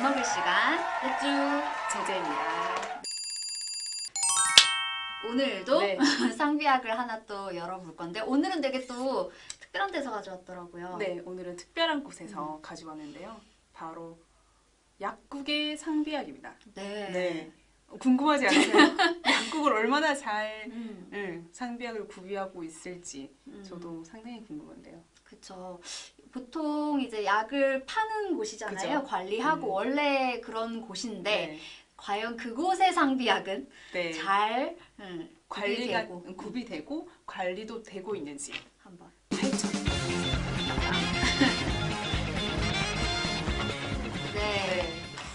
약 먹을 시간 맥주 제재입니다. 오늘도 네. 상비약을 하나 또 열어볼 건데 오늘은 되게 또 특별한 데서 가져왔더라고요. 네, 오늘은 특별한 곳에서 음. 가져왔는데요. 바로 약국의 상비약입니다. 네. 네. 궁금하지 않으세요? 약국을 얼마나 잘 음, 응, 상비약을 구비하고 있을지 음. 저도 상당히 궁금한데요. 그쵸. 보통 이제 약을 파는 곳이잖아요. 그죠. 관리하고 음. 원래 그런 곳인데 네. 과연 그곳의 상비약은 네. 잘 음, 관리가 구비되고 구비되고 관리도 되고 있는지 한번 파헤쳐. 네.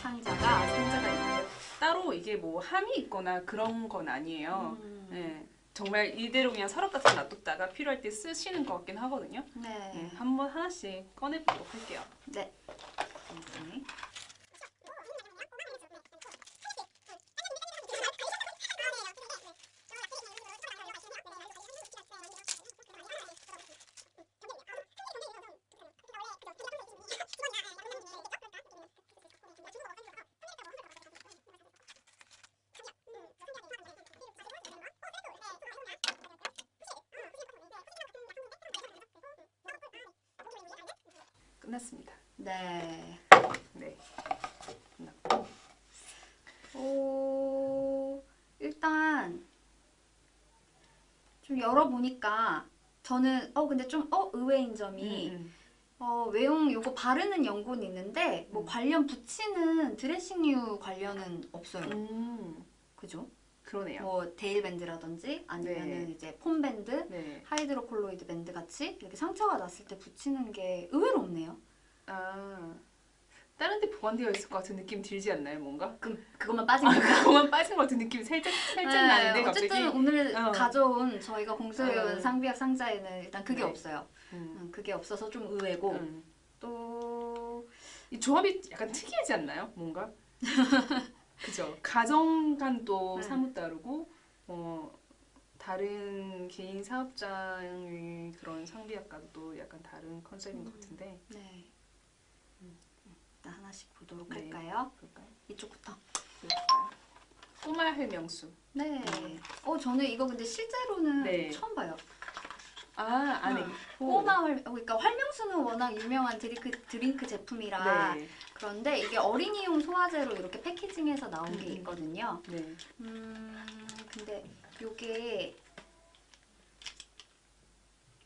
상자가 상자가 있는데 따로 이게 뭐 함이 있거나 그런 건 아니에요. 음, 네. 정말 이대로 그냥 서랍 같은 데 놔뒀다가 필요할 때 쓰시는 것 같긴 하거든요. 네. 네, 한번 하나씩 꺼내보도록 할게요. 네. 네. 끝났습니다. 네. 네. 오, 일단 좀 열어보니까 저는 어 근데 좀 어 의외인 점이 음, 어 외용 요거 바르는 연고는 있는데 뭐 음. 관련 붙이는 드레싱류 관련은 없어요. 음, 그죠? 그러네요. 뭐 데일 밴드라든지 아니면은 네. 이제 폼 밴드, 네. 하이드로 콜로이드 밴드 같이 이렇게 상처가 났을 때 붙이는 게 의외로 없네요. 아, 다른 데 보관되어 있을 것 같은 느낌 들지 않나요, 뭔가? 그 그것만 빠진 아, 거죠. 그거만 빠진 것 같은 느낌 살짝 살짝 네, 나는데 갑자기. 어쨌든 오늘 어. 가져온 저희가 공소해온 어. 상비약 상자에는 일단 그게 네. 없어요. 음, 음, 그게 없어서 좀 의외고 음. 또이 조합이 약간 특이하지 않나요, 뭔가? 그죠. 가정간도 네. 사뭇 다르고, 어 다른 개인 사업장의 그런 상비약과도 또 약간 다른 컨셉인 것 음. 같은데. 네. 음. 일단 하나씩 보도록 네. 할까요? 볼까요? 이쪽부터. 볼까요? 꼬마 해명수. 네. 음. 어 저는 이거 근데 실제로는 네. 처음 봐요. 아 안에 어, 활 그러니까 활명수는 워낙 유명한 드링크 드링크 제품이라 네. 그런데 이게 어린이용 소화제로 이렇게 패키징해서 나온 게 음. 있거든요. 네. 음, 근데 요게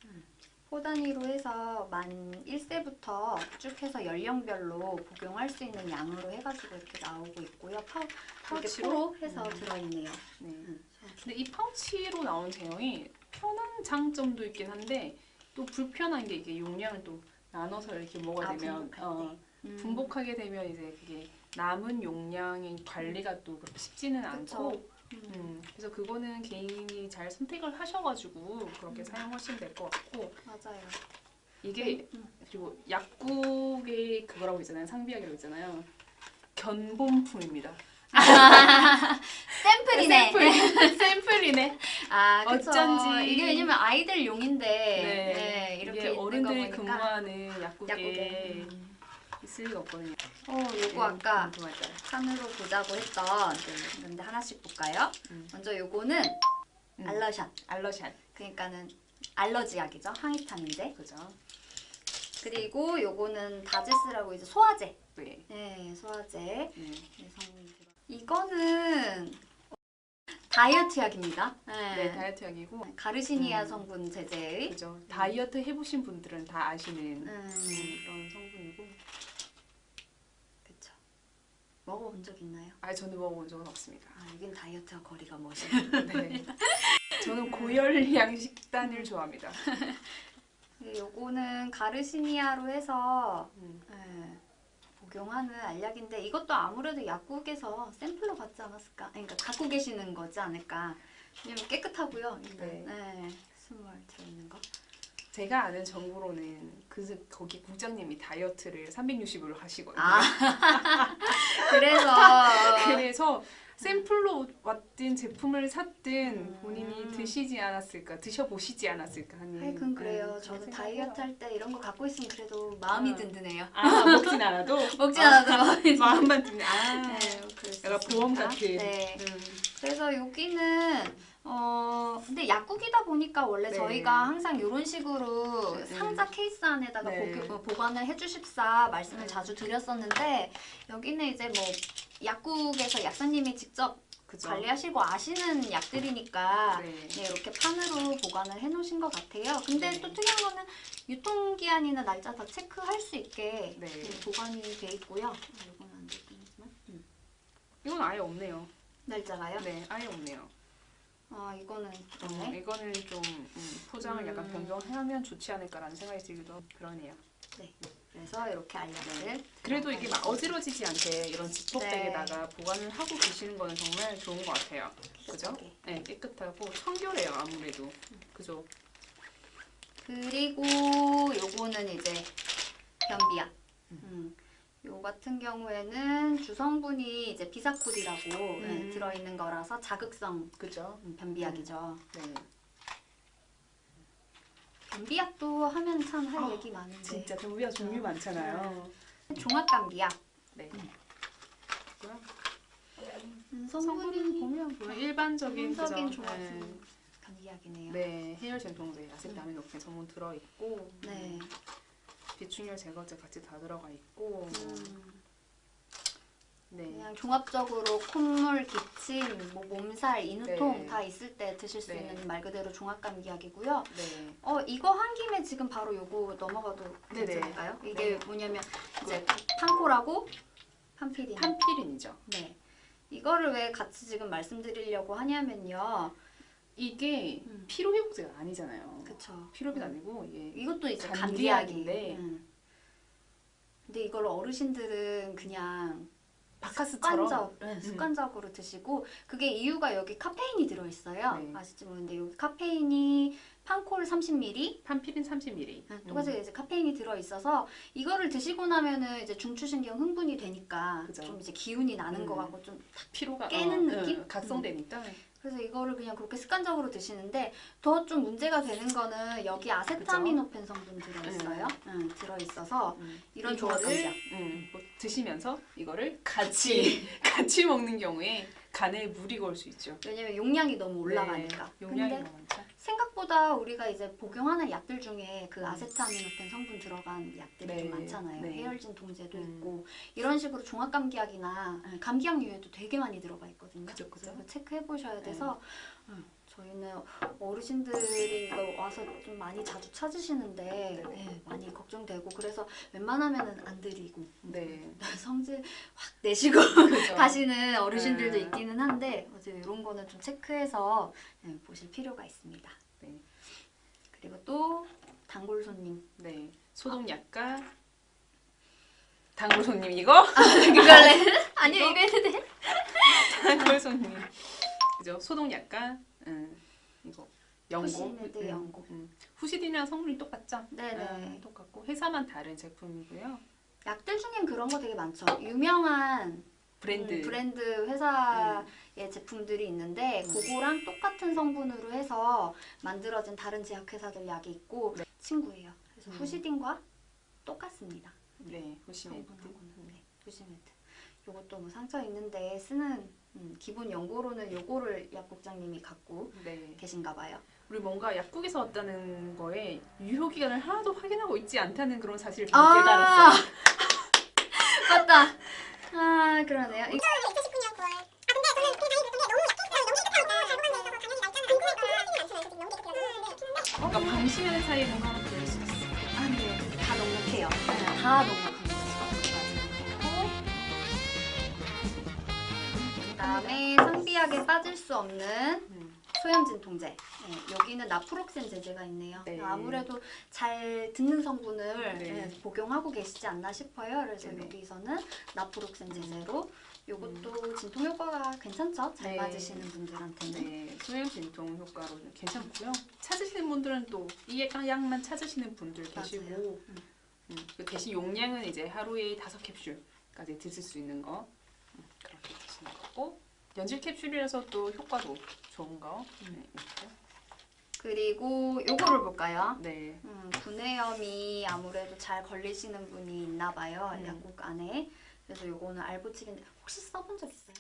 음, 호 단위로 해서 만 1세부터 쭉 해서 연령별로 복용할 수 있는 양으로 해가지고 이렇게 나오고 있고요. 파우, 이렇게 파우치로? 포로 해서 음. 들어있네요. 네. 음. 근데 이 파우치로 나온 제형이 편한 장점도 있긴 한데 또 불편한 게 이게 용량을 또 나눠서 이렇게 먹어야 아, 되면 어, 음. 분복하게 되면 이제 그게 남은 용량의 관리가 또 그렇게 쉽지는. 않고 음. 음, 그래서 그거는 개인이 잘 선택을 하셔가지고 그렇게 음. 사용하시면 될 것 같고 맞아요. 이게 음. 그리고 약국의 그거라고 있잖아요 상비약이라고 있잖아요 견본품입니다 샘플이네. 샘플, 샘플이네 아, 그쵸. 어쩐지. 이게 왜냐면 아이들 용인데 네, 네, 이렇게 어른들이 근무하는 약국에, 약국에 음. 있을 리가 없거든요. 어, 요거 네, 아까. 산으로 보자고 했던 네, 건데 하나씩 볼까요? 음. 먼저 요거는 음. 알러샷. 알러샷 그러니까는 알러지 약이죠. 항히탄인데. 그죠? 그리고 요거는 다제스라고 이제 소화제. 네. 네, 소화제. 네. 네. 이거는 다이어트 약입니다. 네. 네, 다이어트 약이고 가르시니아 음. 성분 제제의 그죠? 다이어트 해보신 분들은 다 아시는 음, 그런 성분이고 그쵸. 먹어본 적 있나요? 아 저는 먹어본 적은 없습니다. 아, 여긴 다이어트와 거리가 먼시. 네. 저는 고열량 식단을 좋아합니다. 네, 요거는 가르시니아로 해서 음. 네, 복용하는 알약인데 이것도 아무래도 약국에서 샘플로 받지 않았을까? 그러니까 갖고 계시는 거지 않을까? 왜냐면 깨끗하고요. 일단. 네. 네. 스몰 들어있는 거. 제가 아는 정보로는 그 거기 국장님이 다이어트를 360으로 하시거든요. 아 그래서 그래서 샘플로 왔든 제품을 샀든 음. 본인이 드시지 않았을까, 드셔보시지 않았을까 하는. 하여튼 그래요. 음, 저는 다이어트 할 때 이런 거 갖고 있으면 그래도 마음이 어. 든든해요. 아 먹진 않아도 아, 않아도 마음이 마음만 드네. 아, 네, 약간 보험. 같은. 네. 음. 그래서 여기는 어 근데 약국이다 보니까 원래 네. 저희가 항상 이런 식으로 음. 상자 케이스 안에다가 네. 보, 어, 보관을 해주십사 말씀을 음. 자주 드렸었는데 여기는 이제 뭐 약국에서 약사님이 직접 그죠. 관리하시고 아시는 약들이니까 네. 네, 이렇게 판으로 보관을 해놓으신 것 같아요. 근데 네. 또 특이한 거는 유통기한이나 날짜 다 체크할 수 있게 네. 네, 보관이 돼 있고요. 아, 이건 안 되긴 하지만 음. 이건 아예 없네요. 날짜가요? 네, 아예 없네요. 아 이거는 음, 그러네. 이거는 좀 음, 포장을 약간 음. 변경하면 좋지 않을까라는 생각이 들기도 하고 그러네요. 그래서 이렇게 알약을 그래도 이게 막 어지러지지 않게 이런 지퍼백에다가 네. 보관을 하고 계시는 거는 정말 좋은 것 같아요. 그죠? 네, 깨끗하고 청결해요 아무래도. 그죠? 그리고 요거는 이제 변비약. 음. 요 같은 경우에는 주성분이 이제 비사콜이라고 네, 음. 들어있는 거라서 자극성 그죠? 음, 변비약이죠. 네. 변비약도 하면 참 할 아, 얘기 많은데. 진짜 변비약 종류 많잖아요. 종합감기약. 네. 음, 성분은 성분이 보면 뭐 일반적인? 종합 네. 감기약이네요. 네, 해열 진통제, 아세타민노펜 전문 들어 있고, 네. 비충혈 제거제 같이 다 들어가 있고, 뭐, 음, 네, 그냥 종합적으로 콧물, 기침, 뭐 몸살, 인후통 네. 다 있을 때 드실 수 네. 있는 말 그대로 종합감기약이고요. 네, 어 이거 한 김에 지금 바로 요거 넘어가도 네네. 괜찮을까요? 이게 네. 뭐냐면 이제 판코라고 판피린. 판피린이죠. 네. 이거를 왜 같이 지금 말씀드리려고 하냐면요. 이게 음. 피로 회복제가 아니잖아요. 그쵸. 피로비도 음. 아니고 이게 이것도 이제 감기약인데. 감기약인데. 음. 근데 이걸 어르신들은 그냥 바카스처럼 습관적, 네, 습관적으로 드시고 그게 이유가 여기 카페인이 들어있어요. 네. 아실지 모르는데 여기 카페인이 판콜 30ml 판피린 30ml. 네, 똑같이 이제 카페인이 들어있어서 이거를 드시고 나면은 이제 중추신경 흥분이 되니까 그죠. 좀 이제 기운이 나는 음. 것 같고 좀 피로가 깨는 어, 느낌? 어, 각성되니까. 그래서 이거를 그냥 그렇게 습관적으로 드시는데 더 좀 문제가 되는 거는 여기 아세타미노펜 성분 들어있어요. 응, 들어있어서 음, 이런 이거를 종합감기약. 음, 뭐 드시면서 이거를 같이 같이 먹는 경우에 간에 물이 걸 수 있죠. 왜냐면 용량이 너무 올라가니까. 네, 용량이 너무 많죠. 생각보다 우리가 이제 복용하는 약들 중에 그 음. 아세타미노펜 성분 들어간 약들이 네, 좀 많잖아요. 네. 해열진 통제도 음. 있고 이런 식으로 종합감기약이나 아, 감기약류에도 되게 많이 들어가 있거든요. 그죠, 그죠. 체크해 보셔야 네. 돼서 음, 저희는 어르신들이 와서 좀 많이 자주 찾으시는데 네, 많이 걱정되고 그래서 웬만하면은 안 드리고 네. 성질 확 내시고 그죠. 가시는 어르신들도 네. 있기는 한데 어제 이런 거는 좀 체크해서 네, 보실 필요가 있습니다. 네. 그리고 또 단골 손님 네. 소독약과 단골 손님 이거 그걸래 아니요 이거 해도 돼? 단골 손님 그죠 소독약과 음, 이거 연고 후시메드 음, 연고. 음. 후시딘이랑 성분이 똑같죠? 네네. 음, 똑같고 회사만 다른 제품이고요. 약들 중엔 그런 거 되게 많죠. 유명한 브랜드 음, 브랜드 회사의 제품들이 있는데 음. 그거랑 똑같은 성분으로 해서 만들어진 다른 제약회사들 약이 있고 네. 친구예요. 그래서 음. 후시딘과 똑같습니다. 네 후시메드 네, 후시메드. 요것도 뭐 상처 있는데 쓰는 음, 기본 연고로는 요거를 약국장님이 갖고 네. 계신가 봐요. 우리 뭔가 약국에서 왔다는 거에 유효 기간을 하나도 확인하고 있지 않다는 그런 사실을 좀 아. 깨달았어요. 맞다. 아 그러네요. 이- 2019년 9월. 아 근데 저는 그게 다행히 그게 너무 너무 깨끗하고 너무 깨끗하고 당연히 날짜는 안 보내니까 그러니까 방심하는 사이에 뭔가 하나 수 있어. 아, 네. 다 넉넉해요. 네, 다 넉넉 다. 그 다음에 상비약에 빠질 수 없는 음. 소염진 통제. 네, 여기는 나프록센 제제가 있네요. 네. 아무래도 잘 듣는 성분을 네. 네, 복용하고 계시지 않나 싶어요. 그래서 네네. 여기서는 나프록센 제제로 이것도 진통 효과가 괜찮죠? 잘 네. 맞으시는 분들한테는. 네, 소염 진통 효과로 좀 괜찮고요. 찾으시는 분들은 또이 약만 찾으시는 분들 계시고. 음. 음, 그 대신 용량은 이제 하루에 다섯 캡슐까지 드실 수 있는 거 음, 그렇게 드시는 거고 연질 캡슐이라서 또 효과도 좋은 거. 네, 있고. 그리고 요거를 볼까요? 네. 음, 구내염이 아무래도 잘 걸리시는 분이 있나 봐요. 음. 약국 안에. 그래서 요거는 알보칠인데 혹시 써본 적 있어요?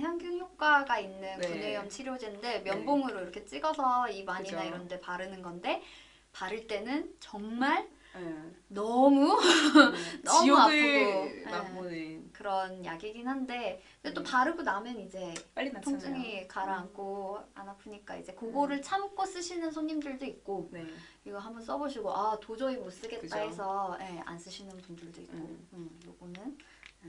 향균 효과가 있는 네. 구내염 치료제인데 면봉으로 이렇게 찍어서 입 안이나. 이런 데 바르는 건데 바를 때는 정말 네. 너무 너무 지옥을 아프고. 맛보는 그런 약이긴 한데 근데 또 음. 바르고 나면 이제. 통증이 가라앉고 안 아프니까 이제 그거를 참고 쓰시는 손님들도 있고 네. 이거 한번 써보시고 아 도저히 못 쓰겠다 그죠. 해서 예, 안 쓰시는 분들도 있고 음. 음, 요거는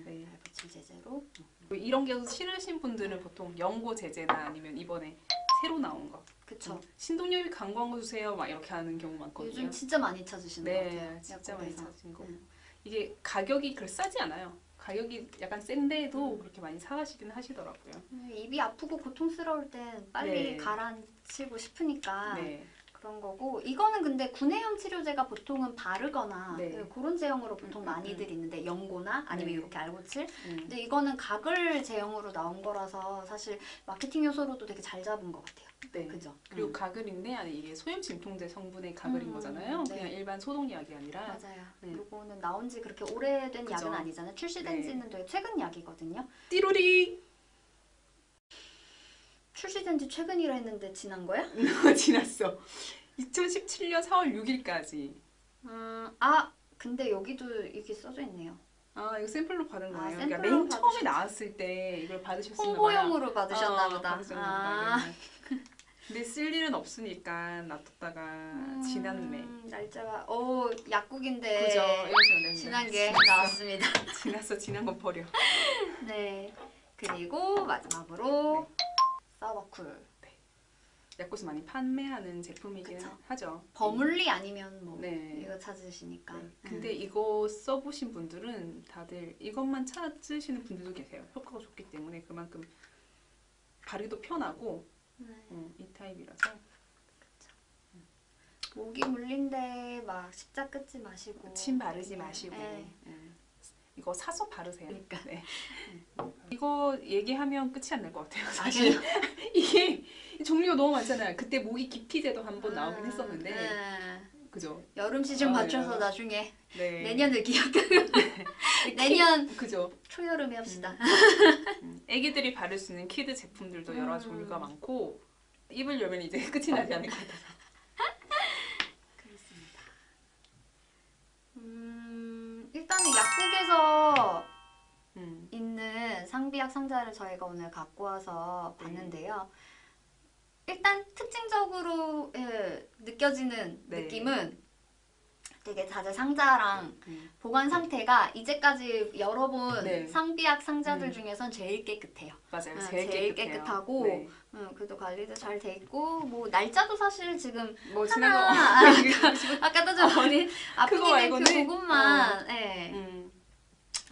네. 알보칠 제제로 뭐 이런 게 싫으신 분들은 보통 연고 제제나 아니면 이번에 새로 나온 거. 그쵸 신동엽이 광고 주세요. 막 이렇게 하는 경우 많거든요. 요즘 진짜 많이 찾으시는 것 네, 같아요 진짜 많이. 찾으신 거. 음. 이게 가격이 그렇게 싸지 않아요. 가격이 약간 센데도 음. 그렇게 많이 사가시긴 하시더라고요. 음, 입이 아프고 고통스러울 땐 빨리 네. 가라앉히고 싶으니까 네. 그런 거고 이거는 근데 구내염 치료제가 보통은 바르거나 네. 그- 그런 제형으로 보통 음, 음, 많이들 있는데 연고나 아니면 네. 이렇게 알보칠 음. 근데 이거는 가글 제형으로 나온 거라서 사실 마케팅 요소로도 되게 잘 잡은 것 같아요 네. 그죠? 그리고 음. 가글인데 아니 이게 소염 진통제 성분의 가글인 음, 거잖아요. 네. 그냥 일반 소독 약이 아니라. 맞아요 네. 요거는 나온 지 그렇게 오래된 그죠. 약은 아니잖아요 출시된 네. 지는 되게 최근 약이거든요 띠로리 출시된 지 최근이라 했는데 지난 거야? 지났어. 2017년 4월 6일까지. 음, 아 근데 여기도 이렇게 써져 있네요 아 이거 샘플로 받은 아, 거예요. 그러니까 샘플로 맨 처음에 받으셨지. 나왔을 때 이걸 받으셨으면 홍보용으로 받으셨나 어, 보다 받으셨나 아. 보다. 이거는. 근데 쓸 일은 없으니까 놔뒀다가 지났네. 음, 날짜가 오 약국인데 그죠? 지난 게 지났어. 나왔습니다. 지났어. 지난 거 버려. 네. 그리고 마지막으로 서버쿨. 약국에서 많이 판매하는 제품이긴 그쵸. 하죠. 버물리 아니면 뭐 네. 이거 찾으시니까. 네. 음. 근데 이거 써보신 분들은 다들 이것만 찾으시는 분들도 계세요. 효과가 좋기 때문에 그만큼 바르기도 편하고 네. 음, 이 타입이라서 목이 물린데 막 십자 끊지 마시고. 침 바르지 마시고 네. 음. 이거 사서 바르세요. 그러니까. 네. 이거 얘기하면 끝이 안 날 것 같아요. 아, 사실 이게 종류가 너무 많잖아요. 그때 모기 기피제도 한번 나오긴 아, 했었는데 네. 그죠? 여름 시즌 아, 맞춰서 네. 나중에 네. 내년을 기약하고 내년 그죠? 초여름에 합시다. 음. 애기들이 바를 수 있는 키드 제품들도 여러 음. 종류가 많고 입을 열면 이제 끝이 나지 않을 것 같아서. 그렇습니다. 음, 일단은 약국에서 음. 있는 상비약 상자를 저희가 오늘 갖고 와서 네. 봤는데요. 일단 특징적으로 예, 느껴지는 네. 느낌은 되게 자재 상자랑 음. 보관 상태가 이제까지 열어본 네. 상비약 상자들 음. 중에선 제일 깨끗해요. 맞아요. 아, 제일, 제일. 깨끗하고 네. 음, 그래도 관리도 잘 돼 있고 뭐 날짜도 사실 지금 뭐 지난 하나 거. 아까 따져보니 아프니데크 말고는? 그것만 예. 음.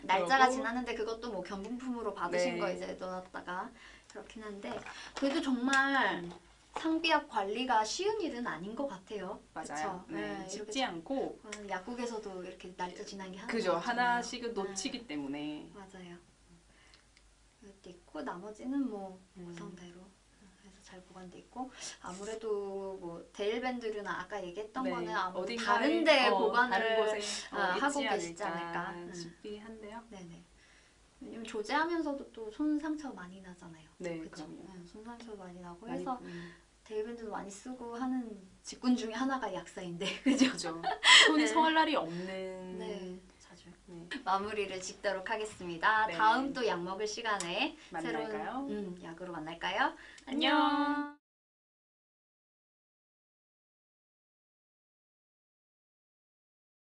날짜가 지났는데 그것도 뭐 견분품으로 받으신 네. 거 이제 넣어놨다가 그렇긴 한데 그래도 정말 음. 상비약 관리가 쉬운 일은 아닌 것 같아요. 맞아요. 그쵸? 네. 네, 쉽지 않고 약국에서도 이렇게 날짜 지난 게 하나 그죠. 하나씩은 놓치기 때문에 맞아요. 이것도 있고 나머지는 뭐 음. 구성대로 잘 보관돼 있고 아무래도 뭐 데일밴드류나 아까 얘기했던 네. 거는 아무 다른데 어, 보관을 다른 곳에 어, 어, 하고 계시지 않을까 않을까. 음. 싶긴 한데요. 네네. 왜냐면 조제하면서도 또 손 상처 많이 나잖아요. 네? 그럼요. 네, 손 상처 많이 나고 많이- 해서 음, 데일밴드도 많이 쓰고 하는 직군 중에 하나가 약사인데 그죠? 그죠. 손이 네. 성할 날이 없는. 네, 자주. 네. 마무리를 짓도록 하겠습니다. 네. 다음 또 약 먹을 시간에 만날까요? 새로운 음, 약으로 만날까요? 안녕.